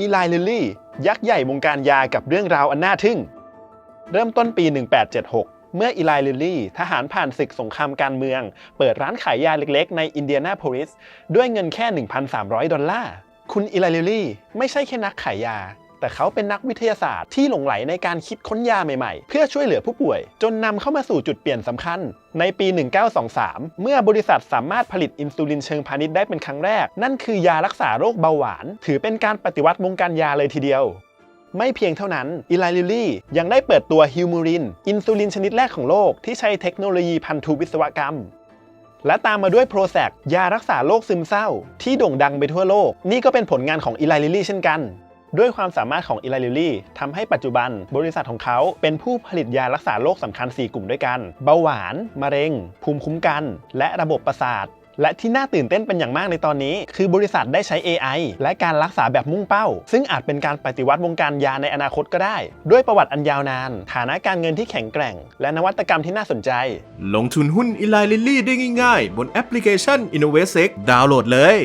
อีไลลิลลี่ ยักษ์ใหญ่วงการยากับเรื่องราวอันน่าทึ่ง เริ่มต้นปี 1876 เมื่ออีไลลิลลี่ ทหารผ่านศึกสงครามการเมือง เปิดร้านขายยาเล็กๆ ในอินเดียนาโพลิส ด้วยเงินแค่ 1,300 ดอลลาร์ คุณอีไลลิลลี่ ไม่ใช่แค่นักขายยา แต่เขาเป็นนักวิทยาศาสตร์ที่หลงไหลในการคิดค้นยาใหม่ๆ เพื่อช่วยเหลือผู้ป่วย จนนำเข้ามาสู่จุดเปลี่ยนสำคัญ ในปี 1923 เมื่อบริษัทสามารถผลิตอินซูลินเชิงพาณิชย์ได้เป็นครั้งแรก นั่นคือยารักษาโรคเบาหวาน ถือเป็นการปฏิวัติวงการยาเลยทีเดียวไม่เพียงเท่านั้นอีไลลิลี่ยังได้เปิดตัวฮิวมูริน อินซูลินชนิดแรกของโลกที่ใช้เทคโนโลยีพันธุวิศวกรรม และตามมาด้วยโปรแซกยารักษาโรคซึมเศร้า ที่โด่งดังไปทั่วโลก นี่ก็เป็นผลงานของอีไลลิลี่เช่นกัน ด้วยความสามารถของอีไลลิลลี่ทำให้ปัจจุบันบริษัทของเขาเป็นผู้ผลิตยารักษาโรคสำคัญ 4 กลุ่มด้วยกัน เบาหวาน มะเร็ง ภูมิคุ้มกัน และระบบประสาทและที่น่าตื่นเต้นเป็นอย่างมากในตอนนี้ คือบริษัทได้ใช้ AI และการรักษาแบบมุ่งเป้า ซึ่งอาจเป็นการปฏิวัติวงการยาในอนาคตก็ได้ ด้วยประวัติอันยาวนาน ฐานะการเงินที่แข็งแกร่ง และนวัตกรรมที่น่าสนใจ ลงทุนหุ้นอีไลลิลลี่ได้ง่ายๆ บนแอปพลิเคชัน InnovestX ดาวน์โหลดเลย